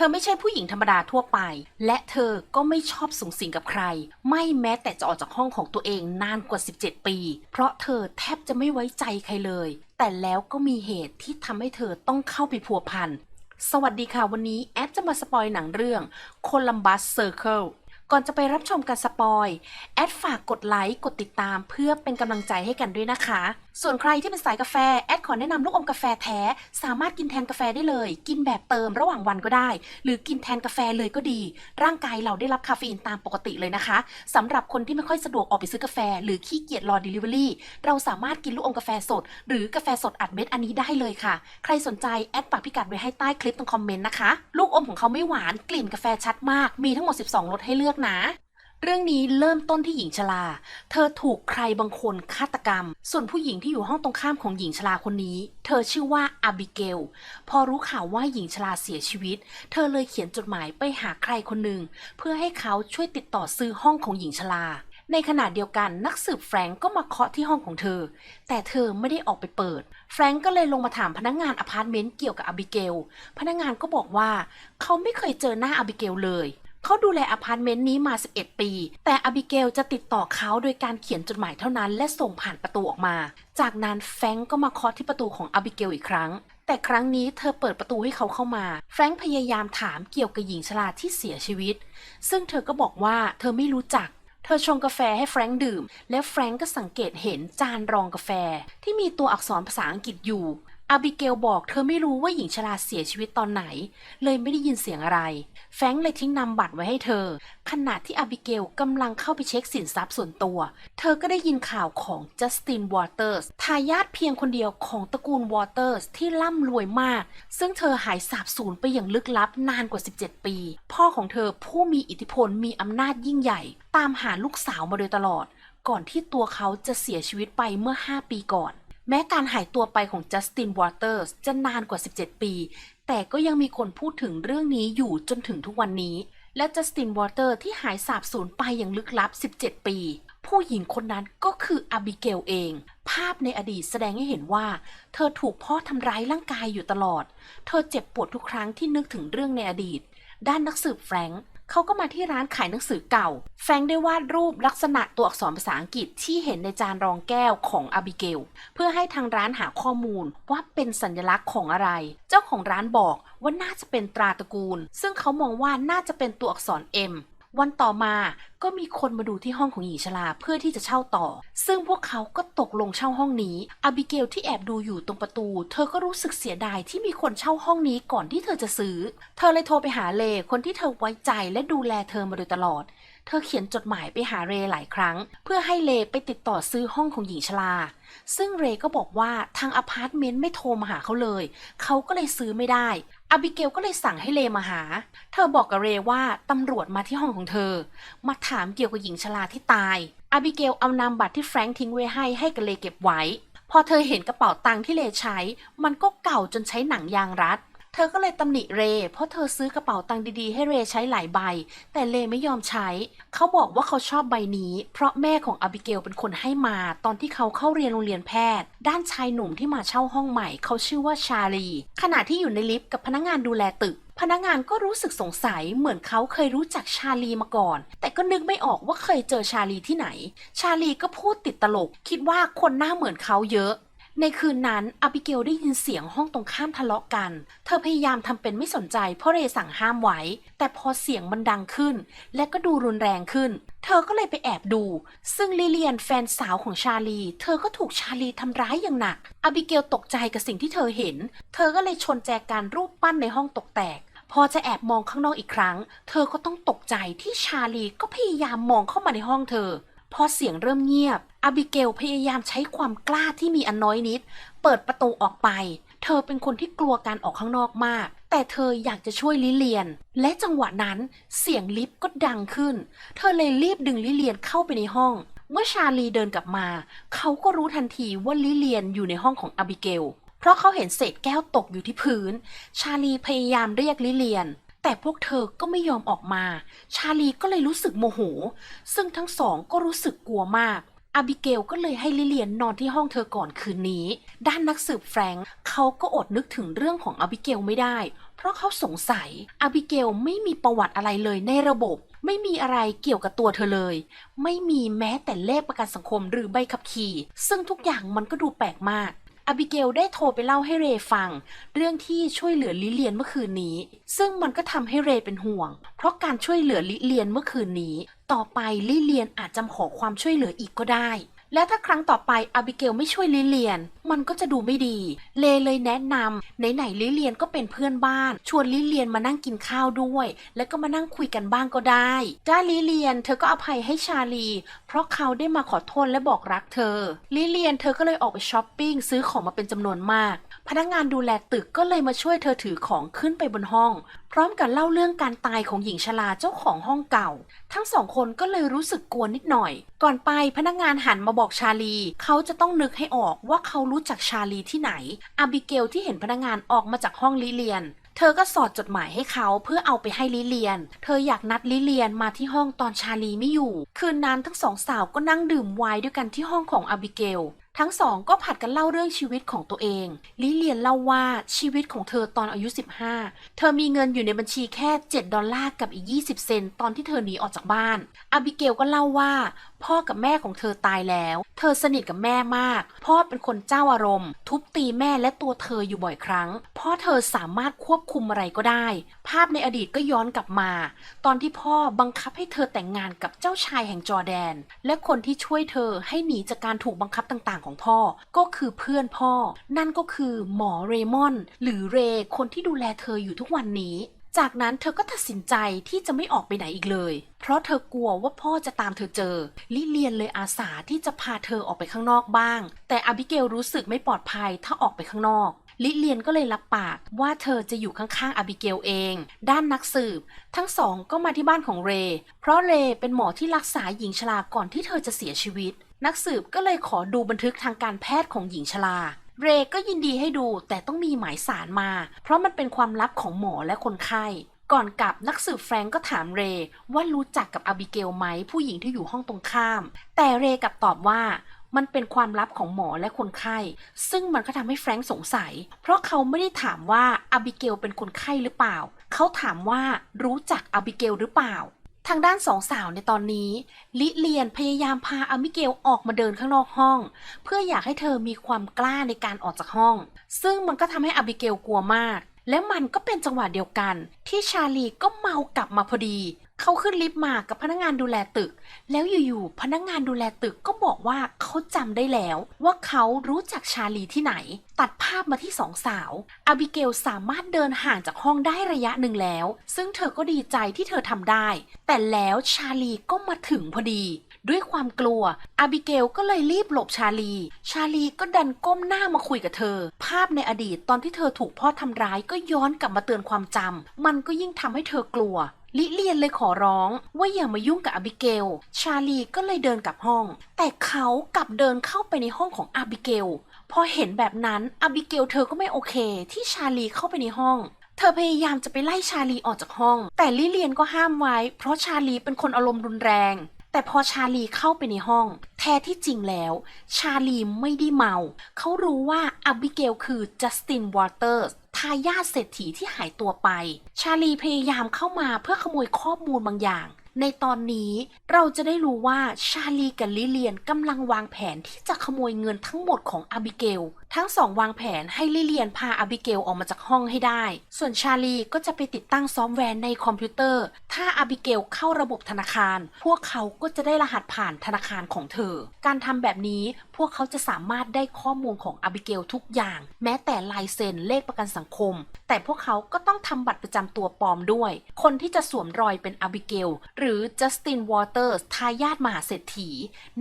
เธอไม่ใช่ผู้หญิงธรรมดาทั่วไป และเธอก็ไม่ชอบสูงสิงกับใคร ไม่แม้แต่จะออกจากห้องของตัวเองนานกว่า 17 ปี เพราะเธอแทบจะไม่ไว้ใจใครเลย แต่แล้วก็มีเหตุที่ทำให้เธอต้องเข้าไปพัวพันสวัสดีค่ะวันนี้แอดจะมาสปอยหนังเรื่อง Columbus Circle ก่อนจะไปรับชมการสปอย แอดฝากกดไลค์ กดติดตามเพื่อเป็นกำลังใจให้กันด้วยนะคะ ส่วนใครที่เป็นสายกาแฟ แอดขอแนะนำลูกอมกาแฟแท้ สามารถกินแทนกาแฟได้เลย กินแบบเติมระหว่างวันก็ได้ หรือกินแทนกาแฟเลยก็ดี ร่างกายเราได้รับคาเฟอีนตามปกติเลยนะคะสำหรับคนที่ไม่ค่อยสะดวกออกไปซื้อกาแฟ หรือขี้เกียจรอ Delivery เราสามารถกินลูกอมกาแฟสด หรือกาแฟสดอัดเม็ดอันนี้ได้เลยค่ะ ใครสนใจแอดปักพิกัดไว้ให้ใต้คลิปตรงคอมเมนต์นะคะลูกอมของเขาไม่หวานกลิ่นกาแฟชัดมากมีทั้งหมด 12รสให้เลือกนะ เรื่องนี้เริ่มต้นที่หญิงชรา เธอถูกใครบางคนฆาตกรรม ส่วนผู้หญิงที่อยู่ห้องตรงข้ามของหญิงชราคนนี้ เธอชื่อว่าอาบิเกล พอรู้ข่าวว่าหญิงชราเสียชีวิต เธอเลยเขียนจดหมายไปหาใครคนหนึ่ง เพื่อให้เขาช่วยติดต่อซื้อห้องของหญิงชราในขณะเดียวกันนักสืบแฟรงก์ก็มาเคาะที่ห้องของเธอ แต่เธอไม่ได้ออกไปเปิด แฟรงก์ก็เลยลงมาถามพนักงานอพาร์ตเมนต์เกี่ยวกับอบิเกล พนักงานก็บอกว่า เขาไม่เคยเจอหน้าอบิเกลเลย เขาดูแลอพาร์ตเมนต์นี้มา 11 ปี แต่อบิเกลจะติดต่อเขาโดยการเขียนจดหมายเท่านั้น และส่งผ่านประตูออกมา จากนั้นแฟรงก์ก็มาเคาะที่ประตูของอบิเกลอีกครั้ง แต่ครั้งนี้เธอเปิดประตูให้เขาเข้ามา แฟรงก์พยายามถามเกี่ยวกับหญิงชราที่เสียชีวิต ซึ่งเธอก็บอกว่าเธอไม่รู้จักเธอชงกาแฟให้แฟรงก์ดื่ม และแฟรงก์ก็สังเกตเห็นจานรองกาแฟ ที่มีตัวอักษรภาษาอังกฤษอยู่ อาบิเกลบอกเธอไม่รู้ว่าหญิงชราเสียชีวิตตอนไหน เลยไม่ได้ยินเสียงอะไร แฟงเลยทิ้งนำบัตรไว้ให้เธอ ขณะที่อาบิเกลกำลังเข้าไปเช็คสินทรัพย์ส่วนตัว เธอก็ได้ยินข่าวของจัสตินวอเตอร์สทายาทเพียงคนเดียวของตระกูลวอเตอร์สที่ร่ำรวยมาก ซึ่งเธอหายสาบสูญไปอย่างลึกลับนานกว่า 17 ปี พ่อของเธอผู้มีอิทธิพลมีอำนาจยิ่งใหญ่ ตามหาลูกสาวมาโดยตลอด ก่อนที่ตัวเขาจะเสียชีวิตไปเมื่อ 5 ปีก่อน แม้การหายตัวไปของจัสตินวอเตอร์สจะนานกว่า 17 ปี แต่ก็ยังมีคนพูดถึงเรื่องนี้อยู่จนถึงทุกวันนี้ และจัสตินวอเตอร์ที่หายสาบสูญไปอย่างลึกลับ 17 ปี ผู้หญิงคนนั้นก็คืออาบิเกลเอง ภาพในอดีตแสดงให้เห็นว่า เธอถูกพ่อทำร้ายร่างกายอยู่ตลอด เธอเจ็บปวดทุกครั้งที่นึกถึงเรื่องในอดีต ด้านนักสืบแฟรงค์ เขาก็มาที่ร้านขายหนังสือเก่า แฟงได้วาดรูปลักษณะตัวอักษรภาษาอังกฤษที่เห็นในจานรองแก้วของอาบิเกล เพื่อให้ทางร้านหาข้อมูลว่าเป็นสัญลักษณ์ของอะไร เจ้าของร้านบอกว่าน่าจะเป็นตราตระกูล ซึ่งเขามองว่าน่าจะเป็นตัวอักษร M วันต่อมาก็มีคนมาดูที่ห้องของหญิงชราเพื่อที่จะเช่าต่อ ซึ่งพวกเขาก็ตกลงเช่าห้องนี้อาบิเกลที่แอบดูอยู่ตรงประตู เธอก็รู้สึกเสียดายที่มีคนเช่าห้องนี้ก่อนที่เธอจะซื้อ เธอเลยโทรไปหาเลคนที่เธอไว้ใจและดูแลเธอมาโดยตลอดเธอเขียนจดหมายไปหาเรหลายครั้ง เพื่อให้เลไปติดต่อซื้อห้องของหญิงชรา ซึ่งเรก็บอกว่าทางอพาร์ตเมนต์ไม่โทรมาหาเขาเลย เขาก็เลยซื้อไม่ได้ อาบิเกลก็เลยสั่งให้เลมาหา เธอบอกกับเรว่าตำรวจมาที่ห้องของเธอ มาถามเกี่ยวกับหญิงชราที่ตาย อาบิเกลเอานามบัตรที่แฟรงค์ทิ้งไว้ให้ให้กับเลเก็บไว้ พอเธอเห็นกระเป๋าตังค์ที่เลใช้ มันก็เก่าจนใช้หนังยางรัด ธอก็เลยตำหนิเร เพราะเธอซื้อกระเป๋าตังค์ดีๆ ให้เรใช้หลายใบ แต่เลไม่ยอมใช้ เขาบอกว่าเขาชอบใบนี้ เพราะแม่ของอาบิเกลเป็นคนให้มา ตอนที่เขาเข้าเรียนโรงเรียนแพทย์ ด้านชายหนุ่มที่มาเช่าห้องใหม่ เขาชื่อว่าชาลี ขณะที่อยู่ในลิฟต์กับพนักงานดูแลตึกพนักงานก็รู้สึกสงสัยเหมือนเขาเคยรู้จักชาลีมาก่อน แต่ก็นึกไม่ออกว่าเคยเจอชาลีที่ไหน ชาลีก็พูดติดตลก คิดว่าคนหน้าเหมือนเขาเยอะ ในคืนนั้นอาบิเกลได้ยินเสียงห้องตรงข้ามทะเลาะกัน เธอพยายามทำเป็นไม่สนใจเพราะเรสั่งห้ามไว้ แต่พอเสียงมันดังขึ้น และก็ดูรุนแรงขึ้น เธอก็เลยไปแอบดู ซึ่งลิเลียนแฟนสาวของชาลี เธอก็ถูกชาลีทำร้ายอย่างหนักอาบิเกลตกใจกับสิ่งที่เธอเห็น เธอก็เลยชนแจกันรูปปั้นในห้องตกแตกพอจะแอบมองข้างนอกอีกครั้ง เธอก็ต้องตกใจที่ชาลีก็พยายามมองเข้ามาในห้องเธอ พอเสียงเริ่มเงียบอาบิเกลพยายามใช้ความกล้าที่มีอันน้อยนิด เปิดประตูออกไป เธอเป็นคนที่กลัวการออกข้างนอกมาก แต่เธออยากจะช่วยลิเลียน และจังหวะนั้นเสียงลิฟต์ก็ดังขึ้น เธอเลยรีบดึงลิเลียนเข้าไปในห้อง เมื่อชาลีเดินกลับมา เขาก็รู้ทันทีว่าลิเลียนอยู่ในห้องของอาบิเกล เพราะเขาเห็นเศษแก้วตกอยู่ที่พื้น ชาลีพยายามเรียกลิเลียน แต่พวกเธอก็ไม่ยอมออกมา ชาลีก็เลยรู้สึกโมโห ซึ่งทั้งสองก็รู้สึกกลัวมากอาบิเกลก็เลยให้ลิเลียนนอนที่ห้องเธอก่อนคืนนี้ ด้านนักสืบแฟรงค์เขาก็อดนึกถึงเรื่องของอาบิเกลไม่ได้ เพราะเขาสงสัยอาบิเกลไม่มีประวัติอะไรเลยในระบบ ไม่มีอะไรเกี่ยวกับตัวเธอเลย ไม่มีแม้แต่เลขประกันสังคมหรือใบขับขี่ ซึ่งทุกอย่างมันก็ดูแปลกมาก อบิเกลได้โทรไปเล่าให้เรฟัง เรื่องที่ช่วยเหลือลิเลียนเมื่อคืนนี้ ซึ่งมันก็ทำให้เรเป็นห่วง เพราะการช่วยเหลือลิเลียนเมื่อคืนนี้ ต่อไปลิเลียนอาจจะขอความช่วยเหลืออีกก็ได้ และถ้าครั้งต่อไปอาบิเกลไม่ช่วยลิเลียน มันก็จะดูไม่ดี เลเลยแนะนำไหนๆลิเลียนก็เป็นเพื่อนบ้าน ชวนลิเลียนมานั่งกินข้าวด้วย แล้วก็มานั่งคุยกันบ้างก็ได้ด้านลิเลียนเธอก็อภัยให้ชาลี เพราะเขาได้มาขอโทษและบอกรักเธอลิเลียนเธอก็เลยออกไปช้อปปิ้งซื้อของมาเป็นจำนวนมาก พนักงานดูแลตึกก็เลยมาช่วยเธอถือของขึ้นไปบนห้อง พร้อมกับเล่าเรื่องการตายของหญิงชราเจ้าของห้องเก่า ทั้งสองคนก็เลยรู้สึกกลัวนิดหน่อย ก่อนไปพนักงานหันมาบอกชาลี เขาจะต้องนึกให้ออกว่าเขารู้จักชาลีที่ไหน อาบิเกลที่เห็นพนักงานออกมาจากห้องลิเลียนเธอก็สอดจดหมายให้เขาเพื่อเอาไปให้ลิเลียน เธออยากนัดลิเลียนมาที่ห้องตอนชาลีไม่อยู่ คืนนั้นทั้งสองสาวก็นั่งดื่มไวน์ด้วยกันที่ห้องของอาบิเกล ทั้งสองก็ผัดกันเล่าเรื่องชีวิตของตัวเอง ลิเลียนเล่าว่าชีวิตของเธอตอนอายุ 15 เธอมีเงินอยู่ในบัญชีแค่ 7 ดอลลาร์กับอีก 20 เซนตอนที่เธอหนีออกจากบ้านอาบิเกลก็เล่าว่าพ่อกับแม่ของเธอตายแล้ว เธอสนิทกับแม่มาก พ่อเป็นคนเจ้าอารมณ์ ทุบตีแม่และตัวเธออยู่บ่อยครั้ง พ่อเธอสามารถควบคุมอะไรก็ได้ ภาพในอดีตก็ย้อนกลับมา ตอนที่พ่อบังคับให้เธอแต่งงานกับเจ้าชายแห่งจอแดน และคนที่ช่วยเธอให้หนีจากการถูกบังคับต่างๆ ของพ่อ ก็คือเพื่อนพ่อ นั่นก็คือหมอเรมอน หรือเร คนที่ดูแลเธออยู่ทุกวันนี้ จากนั้นเธอก็ตัดสินใจที่จะไม่ออกไปไหนอีกเลย เพราะเธอกลัวว่าพ่อจะตามเธอเจอ ลิเลียนเลยอาสาที่จะพาเธอออกไปข้างนอกบ้าง แต่อาบิเกลรู้สึกไม่ปลอดภัยถ้าออกไปข้างนอกลิเลียนก็เลยรับปากว่าเธอจะอยู่ข้างๆอาบิเกลเอง ด้านนักสืบ ทั้งสองก็มาที่บ้านของเร เพราะเรเป็นหมอที่รักษาหญิงชราก่อนที่เธอจะเสียชีวิต นักสืบก็เลยขอดูบันทึกทางการแพทย์ของหญิงชรา เรก็ยินดีให้ดูแต่ต้องมีหมายสารมา เพราะมันเป็นความลับของหมอและคนไข้ ก่อนกลับนักสืบแฟรงก์ก็ถามเรว่ารู้จักกับอาบิเกลไหมผู้หญิงที่อยู่ห้องตรงข้าม แต่เรกลับตอบว่ามันเป็นความลับของหมอและคนไข้ ซึ่งมันก็ทำให้แฟรงก์สงสัย เพราะเขาไม่ได้ถามว่าอาบิเกลเป็นคนไข้หรือเปล่า เขาถามว่ารู้จักอาบิเกลหรือเปล่า ทางด้านสองสาวในตอนนี้ ลิเลียนพยายามพาอามิเกลออกมาเดินข้างนอกห้อง เพื่ออยากให้เธอมีความกล้าในการออกจากห้อง ซึ่งมันก็ทำให้อาบิเกลกลัวมาก และมันก็เป็นจังหวะเดียวกัน ที่ชาลีก็เมากลับมาพอดี เขาขึ้นลิฟต์มากับพนักงานดูแลตึก แล้วอยู่ๆพนักงานดูแลตึกก็บอกว่าเขาจำได้แล้ว ว่าเขารู้จักชาลีที่ไหน ตัดภาพมาที่สองสาวอาบิเกลสามารถเดินห่างจากห้องได้ระยะหนึ่งแล้ว ซึ่งเธอก็ดีใจที่เธอทำได้ แต่แล้วชาลีก็มาถึงพอดี ด้วยความกลัว อาบิเกลก็เลยรีบหลบชาลี ชาลีก็ดันก้มหน้ามาคุยกับเธอ ภาพในอดีตตอนที่เธอถูกพ่อทำร้ายก็ย้อนกลับมาเตือนความจำ มันก็ยิ่งทำให้เธอกลัวลิเลียนเลยขอร้องว่าอย่ามายุ่งกับอาบิเกล ชาลีก็เลยเดินกลับห้อง แต่เขากลับเดินเข้าไปในห้องของอาบิเกล พอเห็นแบบนั้นอาบิเกลเธอก็ไม่โอเค ที่ชาลีเข้าไปในห้อง เธอพยายามจะไปไล่ชาลีออกจากห้อง แต่ลิเลียนก็ห้ามไว้ เพราะชาลีเป็นคนอารมณ์รุนแรง แต่พอชาลีเข้าไปในห้อง แท้ที่จริงแล้ว ชาลีไม่ได้เมา เขารู้ว่าอาบิเกลคือจัสตินวอเตอร์สทายาทเศรษฐีที่หายตัวไป ชาลีพยายามเข้ามาเพื่อขโมยข้อมูลบางอย่าง ในตอนนี้เราจะได้รู้ว่าชาลีกับลิเลียนกำลังวางแผนที่จะขโมยเงินทั้งหมดของอาบิเกลทั้งสองวางแผนให้ลิเลียนพาอาบิเกลออกมาจากห้องให้ได้ ส่วนชาลีก็จะไปติดตั้งซอฟต์แวร์ในคอมพิวเตอร์ ถ้าอาบิเกลเข้าระบบธนาคาร พวกเขาก็จะได้รหัสผ่านธนาคารของเธอ การทำแบบนี้พวกเขาจะสามารถได้ข้อมูลของอาบิเกลทุกอย่าง แม้แต่ลายเซ็นเลขประกันสังคม แต่พวกเขาก็ต้องทำบัตรประจำตัวปลอมด้วย คนที่จะสวมรอยเป็นอาบิเกลหรือจัสตินวอเตอร์สทายาทมหาเศรษฐี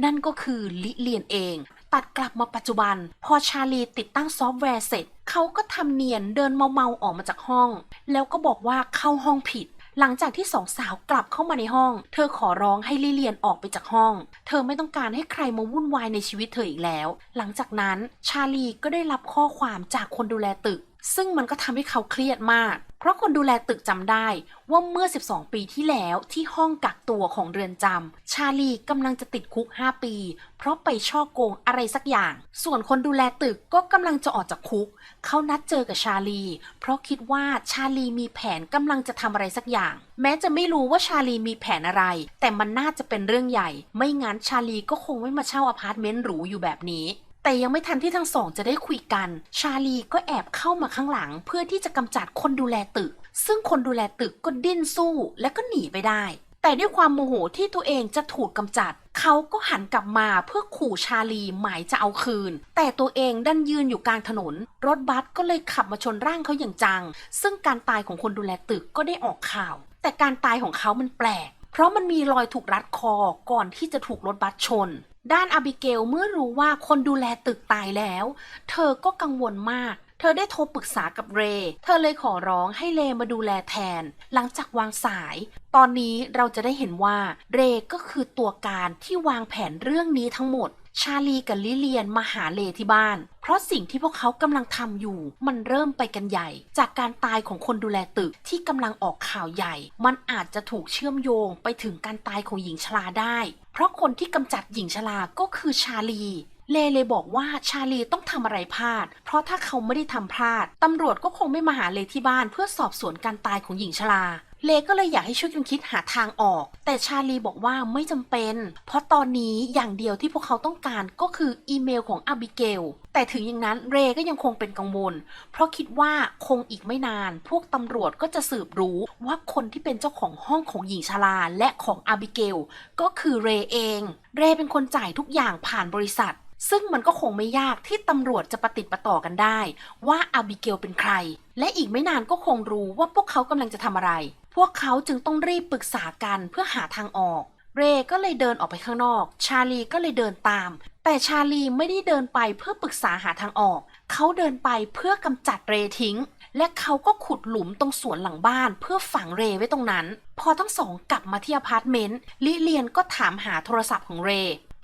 นั่นก็คือลิเลียนเอง ตัดกลับมาปัจจุบัน พอชาลีติดตั้งซอฟต์แวร์เสร็จ เขาก็ทำเนียนเดินเมาๆออกมาจากห้อง แล้วก็บอกว่าเข้าห้องผิดหลังจากที่สองสาวกลับเข้ามาในห้อง เธอขอร้องให้ลิเลียนออกไปจากห้อง เธอไม่ต้องการให้ใครมาวุ่นวายในชีวิตเธออีกแล้ว หลังจากนั้นชาลีก็ได้รับข้อความจากคนดูแลตึก ซึ่งมันก็ทำให้เขาเครียดมาก เพราะคนดูแลตึกจำได้ว่าเมื่อ 12 ปีที่แล้วที่ห้องกักตัวของเรือนจำชาลีกำลังจะติดคุก 5 ปี เพราะไปช่อโกงอะไรสักอย่าง ส่วนคนดูแลตึกก็กำลังจะออกจากคุก เขานัดเจอกับชาลี เพราะคิดว่าชาลีมีแผนกำลังจะทำอะไรสักอย่าง แม้จะไม่รู้ว่าชาลีมีแผนอะไร แต่มันน่าจะเป็นเรื่องใหญ่ ไม่งั้นชาลีก็คงไม่มาเช่าอพาร์ตเมนต์หรูอยู่แบบนี้ แต่ยังไม่ทันที่ทั้งสองจะได้คุยกัน ชาลีก็แอบเข้ามาข้างหลัง เพื่อที่จะกำจัดคนดูแลตึก ซึ่งคนดูแลตึกก็ดิ้นสู้และก็หนีไปได้ แต่ด้วยความโมโหที่ตัวเองจะถูกกำจัด เขาก็หันกลับมาเพื่อขู่ชาลีหมายจะเอาคืน แต่ตัวเองดันยืนอยู่กลางถนน รถบัสก็เลยขับมาชนร่างเขาอย่างจัง ซึ่งการตายของคนดูแลตึกก็ได้ออกข่าว แต่การตายของเขามันแปลก เพราะมันมีรอยถูกรัดคอก่อนที่จะถูกรถบัสชน ด้านอาบิเกลเมื่อรู้ว่าคนดูแลตึกตายแล้ว เธอก็กังวลมาก เธอได้โทรปรึกษากับเร เธอเลยขอร้องให้เลมาดูแลแทน หลังจากวางสาย ตอนนี้เราจะได้เห็นว่าเรก็คือตัวการที่วางแผนเรื่องนี้ทั้งหมดชาลีกับลิเลียนมาหาเลที่บ้าน เพราะสิ่งที่พวกเขากำลังทำอยู่ มันเริ่มไปกันใหญ่ จากการตายของคนดูแลตึกที่กำลังออกข่าวใหญ่ มันอาจจะถูกเชื่อมโยงไปถึงการตายของหญิงชราได้ เพราะคนที่กำจัดหญิงชราก็คือชาลี เลเลยบอกว่าชาลีต้องทำอะไรพลาด เพราะถ้าเขาไม่ได้ทำพลาดตำรวจก็คงไม่มาหาเลที่บ้านเพื่อสอบสวนการตายของหญิงชราเลก็เลยอยากให้ช่วยกันคิดหาทางออก แต่ชาลีบอกว่าไม่จำเป็น เพราะตอนนี้อย่างเดียวที่พวกเขาต้องการก็คืออีเมลของอาบิเกล แต่ถึงอย่างนั้นเรก็ยังคงเป็นกังวล เพราะคิดว่าคงอีกไม่นาน พวกตำรวจก็จะสืบรู้ว่าคนที่เป็นเจ้าของห้องของหญิงชราและของอาบิเกล ก็คือเรเอง เรเป็นคนจ่ายทุกอย่างผ่านบริษัท ซึ่งมันก็คงไม่ยากที่ตำรวจจะประติดประต่อกันได้ ว่าอาบิเกลเป็นใคร และอีกไม่นานก็คงรู้ว่าพวกเขากำลังจะทำอะไร พวกเขาจึงต้องรีบปรึกษากันเพื่อหาทางออก เรก็เลยเดินออกไปข้างนอก ชาลีก็เลยเดินตาม แต่ชาลีไม่ได้เดินไปเพื่อปรึกษาหาทางออก เขาเดินไปเพื่อกำจัดเรทิ้งและเขาก็ขุดหลุมตรงสวนหลังบ้านเพื่อฝังเรไว้ตรงนั้น พอทั้งสองกลับมาที่อพาร์ตเมนต์ลิเลียนก็ถามหาโทรศัพท์ของเร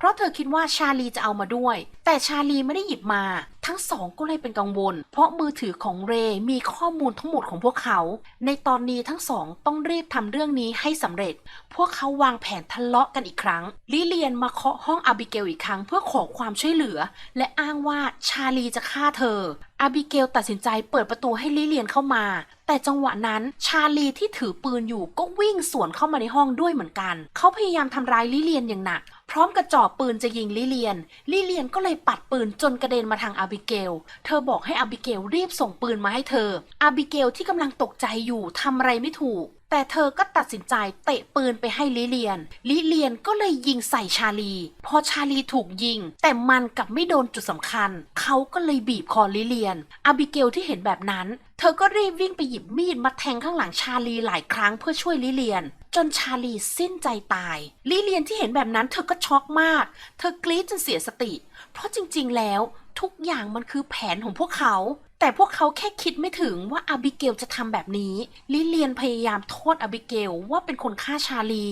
ราะเธอคิดว่าชาลีจะเอามาด้วย แต่ชาลีไม่ได้หยิบมา ทั้งสองก็เลยเป็นกังวล เพราะมือถือของเรมีข้อมูลทั้งหมดของพวกเขา ในตอนนี้ทั้งสองต้องรีบทำเรื่องนี้ให้สำเร็จ พวกเขาวางแผนทะเลาะกันอีกครั้ง ลิเลียนมาเคาะห้องอาบิเกลอีกครั้งเพื่อขอความช่วยเหลือ และอ้างว่าชาลีจะฆ่าเธอ อาบิเกลตัดสินใจเปิดประตูให้ลิเลียนเข้ามา แต่จังหวะนั้นชาลีที่ถือปืนอยู่ก็วิ่งสวนเข้ามาในห้องด้วยเหมือนกัน เขาพยายามทำร้ายลิเลียนอย่างหนัก ร้อมกับจ่อปืนจะยิงลิเลียน ลิเลียนก็เลยปัดปืนจนกระเด็นมาทางอาบิเกล เธอบอกให้อาบิเกลรีบส่งปืนมาให้เธอ อาบิเกลที่กำลังตกใจอยู่ทำอะไรไม่ถูก แต่เธอก็ตัดสินใจเตะปืนไปให้ลิเลียน ลิเลียนก็เลยยิงใส่ชาลี พอชาลีถูกยิง แต่มันกลับไม่โดนจุดสำคัญ เขาก็เลยบีบคอลิเลียน อาบิเกลที่เห็นแบบนั้น เธอก็รีบวิ่งไปหยิบมีดมาแทงข้างหลังชาลีหลายครั้งเพื่อช่วยลิเลียน จนชาลีสิ้นใจตาย ลิเลียนที่เห็นแบบนั้นเธอก็ช็อกมาก เธอกรี๊ดจนเสียสติ เพราะจริงๆแล้วทุกอย่างมันคือแผนของพวกเขา แต่พวกเขาแค่คิดไม่ถึงว่าอาบิเกลจะทำแบบนี้ ลิเลียนพยายามโทษอาบิเกลว่าเป็นคนฆ่าชาลี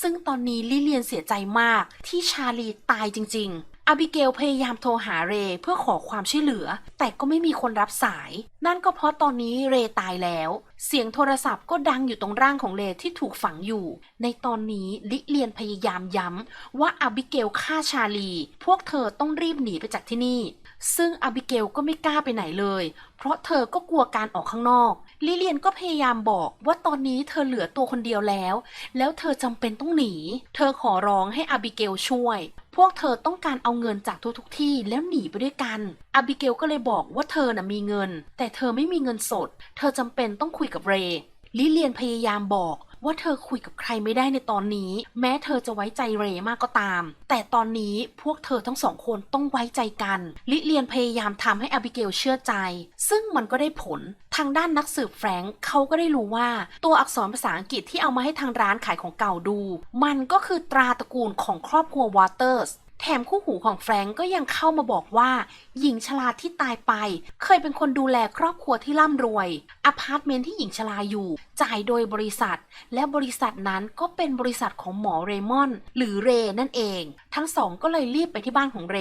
ซึ่งตอนนี้ลิเลียนเสียใจมากที่ชาลีตายจริง ๆอาบิเกลพยายามโทรหาเรเพื่อขอความช่วยเหลือ แต่ก็ไม่มีคนรับสาย นั่นก็เพราะตอนนี้เรตายแล้ว เสียงโทรศัพท์ก็ดังอยู่ตรงร่างของเรที่ถูกฝังอยู่ ในตอนนี้ลิเลียนพยายามย้ำว่าอาบิเกลฆ่าชาลี พวกเธอต้องรีบหนีไปจากที่นี่ ซึ่งอาบิเกลก็ไม่กล้าไปไหนเลย เพราะเธอก็กลัวการออกข้างนอก ลิเลียนก็พยายามบอกว่าตอนนี้เธอเหลือตัวคนเดียวแล้ว แล้วเธอจำเป็นต้องหนี เธอขอร้องให้อาบิเกลช่วย พวกเธอต้องการเอาเงินจากทุกๆที่แล้วหนีไปด้วยกันอาบิเกลก็เลยบอกว่าเธอน่ะมีเงิน แต่เธอไม่มีเงินสด เธอจำเป็นต้องคุยกับเรลิเลียนพยายามบอก ว่าเธอคุยกับใครไม่ได้ในตอนนี้ แม้เธอจะไว้ใจเรย์มากก็ตาม แต่ตอนนี้พวกเธอทั้งสองคนต้องไว้ใจกัน ลิเลียนพยายามทำให้อบิเกลเชื่อใจ ซึ่งมันก็ได้ผลทางด้านนักสืบแฟรงค์เขาก็ได้รู้ว่าตัวอักษรภาษาอังกฤษที่เอามาให้ทางร้านขายของเก่าดู มันก็คือตราตระกูลของครอบครัววอเตอร์ส แถมคู่หูของแฟรงก์ก็ยังเข้ามาบอกว่า หญิงชราที่ตายไป เคยเป็นคนดูแลครอบครัวที่ร่ำรวยอพาร์ตเมนต์ที่หญิงชราอยู่ จ่ายโดยบริษัท และบริษัทนั้นก็เป็นบริษัทของหมอเรมอน หรือเรนั่นเอง ทั้งสองก็เลยรีบไปที่บ้านของเร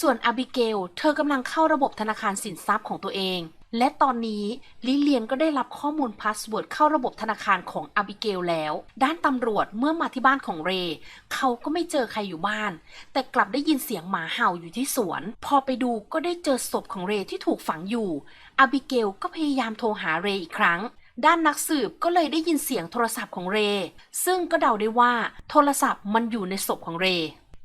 ส่วนอาบิเกล เธอกำลังเข้าระบบธนาคารสินทรัพย์ของตัวเอง และตอนนี้ลิเลียนก็ได้รับข้อมูลพาสเวิร์ดเข้าระบบธนาคารของอาบิเกลแล้ว ด้านตำรวจเมื่อมาที่บ้านของเร เขาก็ไม่เจอใครอยู่บ้าน แต่กลับได้ยินเสียงหมาเห่าอยู่ที่สวน พอไปดูก็ได้เจอศพของเรที่ถูกฝังอยู่อาบิเกลก็พยายามโทรหาเรอีกครั้ง ด้านนักสืบก็เลยได้ยินเสียงโทรศัพท์ของเร ซึ่งก็เดาได้ว่าโทรศัพท์มันอยู่ในศพของเร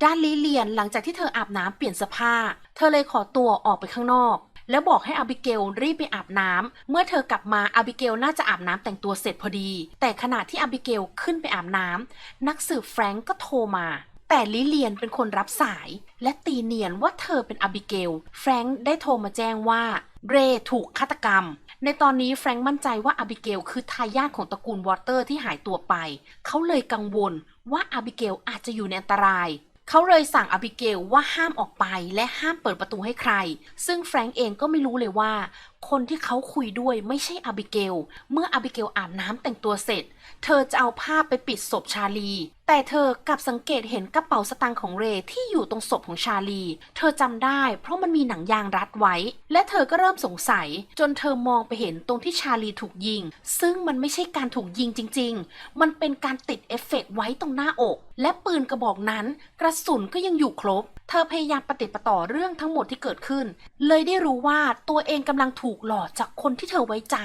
ด้านลิเลียนหลังจากที่เธออาบน้ำเปลี่ยนเสื้อผ้า เธอเลยขอตัวออกไปข้างนอก แล้วบอกให้อาบิเกลรีบไปอาบน้ำเมื่อเธอกลับมาอาบิเกลน่าจะอาบน้ำแต่งตัวเสร็จพอดี แต่ขณะที่อาบิเกลขึ้นไปอาบน้ำนักสืบแฟรงก์ก็โทรมาแต่ลิเลียนเป็นคนรับสาย และตีเนียนว่าเธอเป็นอาบิเกล แฟรงก์ได้โทรมาแจ้งว่า เรถูกฆาตกรรม ในตอนนี้แฟรงก์มั่นใจว่าอาบิเกลคือทายาทของตระกูลวอเตอร์ที่หายตัวไป เขาเลยกังวลว่าอาบิเกลอาจจะอยู่ในอันตราย เขาเลยสั่งอบิเกลว่าห้ามออกไปและห้ามเปิดประตูให้ใคร ซึ่งแฟรงก์เองก็ไม่รู้เลยว่า คนที่เขาคุยด้วยไม่ใช่อบิเกล เมื่ออบิเกลอาบน้ำแต่งตัวเสร็จ เธอจะเอาผ้าไปปิดศพชาลี แต่เธอกลับสังเกตเห็นกระเป๋าสตางค์ของเรย์ที่อยู่ตรงศพของชาลี เธอจำได้ เพราะมันมีหนังยางรัดไว้ และเธอก็เริ่มสงสัย จนเธอมองไปเห็นตรงที่ชาลีถูกยิง ซึ่งมันไม่ใช่การถูกยิงจริง ๆ มันเป็นการติดเอฟเฟกต์ไว้ตรงหน้าอก และปืนกระบอกนั้น กระสุนก็ยังอยู่ครบ เธอพยายามปฏิปะต่อเรื่องทั้งหมดที่เกิดขึ้น เลยได้รู้ว่าตัวเองกำลังถูกหลอกจากคนที่เธอไว้ใจ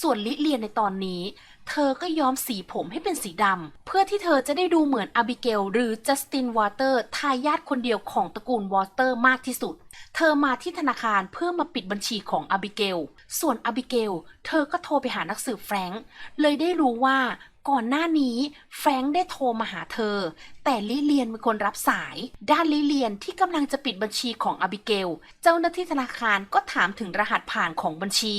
ส่วนลิเลียนในตอนนี้ เธอก็ย้อมสีผมให้เป็นสีดำ เพื่อที่เธอจะได้ดูเหมือนอาบิเกล หรือจัสตินวอเตอร์ทายาทคนเดียวของตระกูลวอเตอร์มากที่สุด เธอมาที่ธนาคารเพื่อมาปิดบัญชีของอาบิเกล ส่วนอาบิเกล เธอก็โทรไปหานักสืบแฟรงค์เลยได้รู้ว่าก่อนหน้านี้แฟรงค์ได้โทรมาหาเธอ แต่ลิเลียนเป็นคนรับสาย ด้านลิเลียนที่กำลังจะปิดบัญชีของอาบิเกล เจ้าหน้าที่ธนาคารก็ถามถึงรหัสผ่านของบัญชี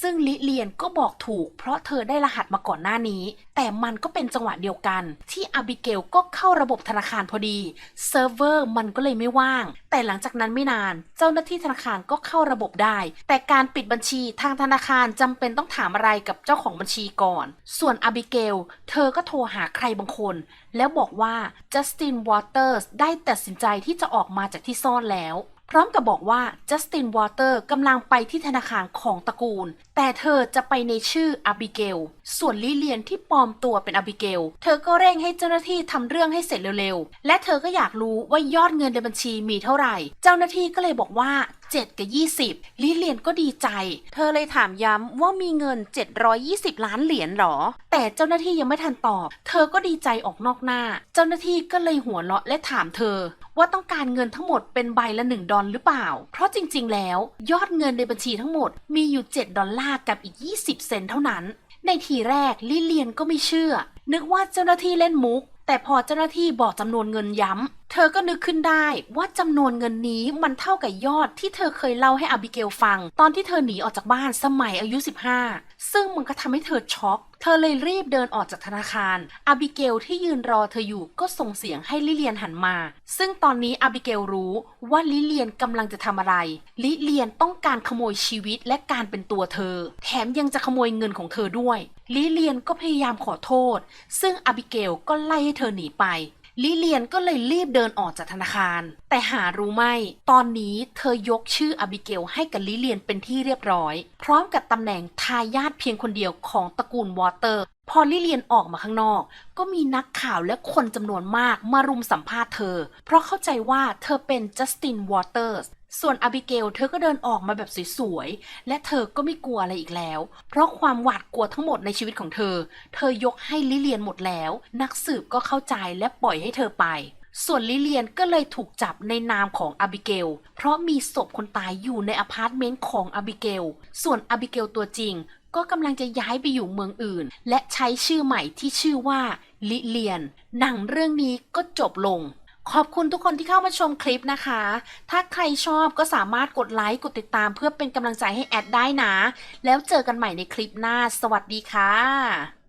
ซึ่งลิเลียนก็บอกถูก เพราะเธอได้รหัสมาก่อนหน้านี้ แต่มันก็เป็นจังหวะเดียวกัน ที่อาบิเกลก็เข้าระบบธนาคารพอดีเซิร์ฟเวอร์มันก็เลยไม่ว่าง แต่หลังจากนั้นไม่นาน เจ้าหน้าที่ธนาคารก็เข้าระบบได้ แต่การปิดบัญชีทางธนาคารจำเป็นต้องถามอะไรกับเจ้าของบัญชีก่อน ส่วนอาบิเกลเธอก็โทรหาใครบางคน แล้วบอกว่าจัสตินวอเตอร์สได้ตัดสินใจที่จะออกมาจากที่ซ่อนแล้ว พร้อมกับบอกว่าจัสตินวอเตอร์กำลังไปที่ธนาคารของตระกูล แต่เธอจะไปในชื่ออาบิเกล ส่วนลิเลียนที่ปลอมตัวเป็นอาบิเกล เธอก็เร่งให้เจ้าหน้าที่ทำเรื่องให้เสร็จเร็วๆ และเธอก็อยากรู้ว่ายอดเงินในบัญชีมีเท่าไหร่ เจ้าหน้าที่ก็เลยบอกว่า 7 กับ 20 ลิเลียนก็ดีใจ เธอเลยถามย้ำว่ามีเงิน 720 ล้านเหรียญหรอ แต่เจ้าหน้าที่ยังไม่ทันตอบ เธอก็ดีใจออกนอกหน้า เจ้าหน้าที่ก็เลยหัวเราะและถามเธอ ว่าต้องการเงินทั้งหมดเป็นใบละ 1 ดอลหรือเปล่า เพราะจริง ๆ แล้ว ยอดเงินในบัญชีทั้งหมดมีอยู่ 7 ดอลลาร์กับอีก 20 เซนเท่านั้น ในทีแรกลิเลียนก็ไม่เชื่อ นึกว่าเจ้าหน้าที่เล่นมุก แต่พอเจ้าหน้าที่บอกจำนวนเงินย้ำ เธอก็นึกขึ้นได้ว่าจำนวนเงินนี้มันเท่ากับยอดที่เธอเคยเล่าให้อาบิเกลฟัง ตอนที่เธอหนีออกจากบ้านสมัยอายุ 15 ซึ่งมันก็ทำให้เธอช็อก เธอเลยรีบเดินออกจากธนาคารอาบิเกลที่ยืนรอเธออยู่ก็ส่งเสียงให้ลิเลียนหันมา ซึ่งตอนนี้อาบิเกลรู้ว่าลิเลียนกำลังจะทำอะไร ลิเลียนต้องการขโมยชีวิตและการเป็นตัวเธอ แถมยังจะขโมยเงินของเธอด้วยลิเลียนก็พยายามขอโทษ ซึ่งอาบิเกลก็ไล่ให้เธอหนีไป ลิเลียนก็เลยรีบเดินออกจากธนาคาร แต่หารู้ไม่ ตอนนี้เธอยกชื่ออบิเกลให้กับลิเลียนเป็นที่เรียบร้อย พร้อมกับตำแหน่งทายาทเพียงคนเดียวของตระกูลวอเตอร์ พอลิเลียนออกมาข้างนอก ก็มีนักข่าวและคนจำนวนมากมารุมสัมภาษณ์เธอ เพราะเข้าใจว่าเธอเป็นจัสตินวอเตอร์ส ส่วนอาบิเกลเธอก็เดินออกมาแบบสวยๆ และเธอก็ไม่กลัวอะไรอีกแล้ว เพราะความหวาดกลัวทั้งหมดในชีวิตของเธอ เธอยกให้ลิเลียนหมดแล้ว นักสืบก็เข้าใจและปล่อยให้เธอไป ส่วนลิเลียนก็เลยถูกจับในนามของอาบิเกล เพราะมีศพคนตายอยู่ในอพาร์ตเมนต์ของอาบิเกล ส่วนอาบิเกลตัวจริง ก็กำลังจะย้ายไปอยู่เมืองอื่น และใช้ชื่อใหม่ที่ชื่อว่าลิเลียน หนังเรื่องนี้ก็จบลง ขอบคุณทุกคนที่เข้ามาชมคลิปนะคะ ถ้าใครชอบก็สามารถกดไลค์ กดติดตามเพื่อเป็นกำลังใจให้แอดได้นะ แล้วเจอกันใหม่ในคลิปหน้า สวัสดีค่ะ